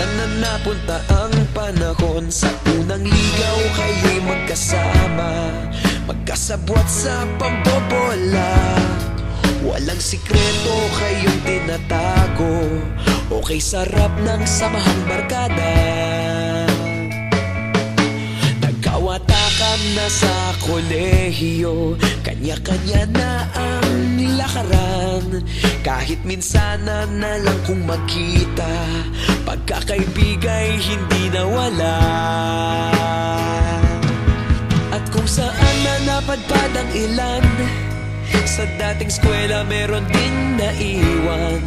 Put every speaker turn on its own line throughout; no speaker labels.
Sana napunta ang panahon? Sa unang ligaw kayo'y magkasama. Magkasabwat sa pambobola Walang sikreto kayong tinatago. Okay sarap ng samahang barkada. Nagkawatakan na sa kolehiyo. Kanya-kanya na ang lakaran Kahit minsan na lang kung magkita Pagkakaibigay hindi nawala. At kung saan na napadpad ang ilan sa dating eskwela meron din naiwan.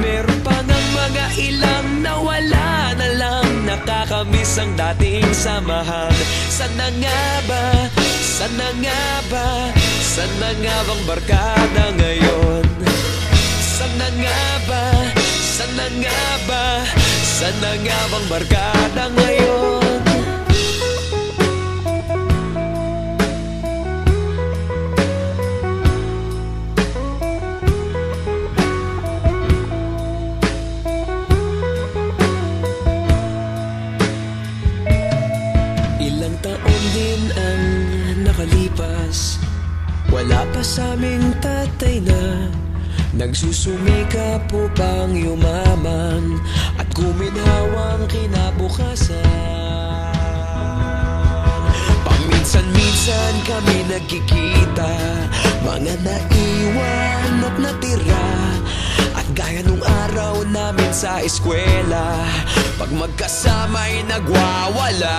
Meron pa ng mga ilang nawala na lang Nakakamiss ang dating samahan. Sana nga ba, sana nga ba Sana nga bang barkada ngayon Sana nga ba, sana nga ba Sana nga bang barkada ngayon? Ilang taon din ang nakalipas Wala pa sa aming tatay na Nagsusumika po pang yumaman At guminhawang kinabukasan. Paminsan-minsan kami nagkikita Mga naiwan at natira. At gaya nung araw namin sa eskwela Pag magkasama'y nagwawala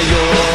your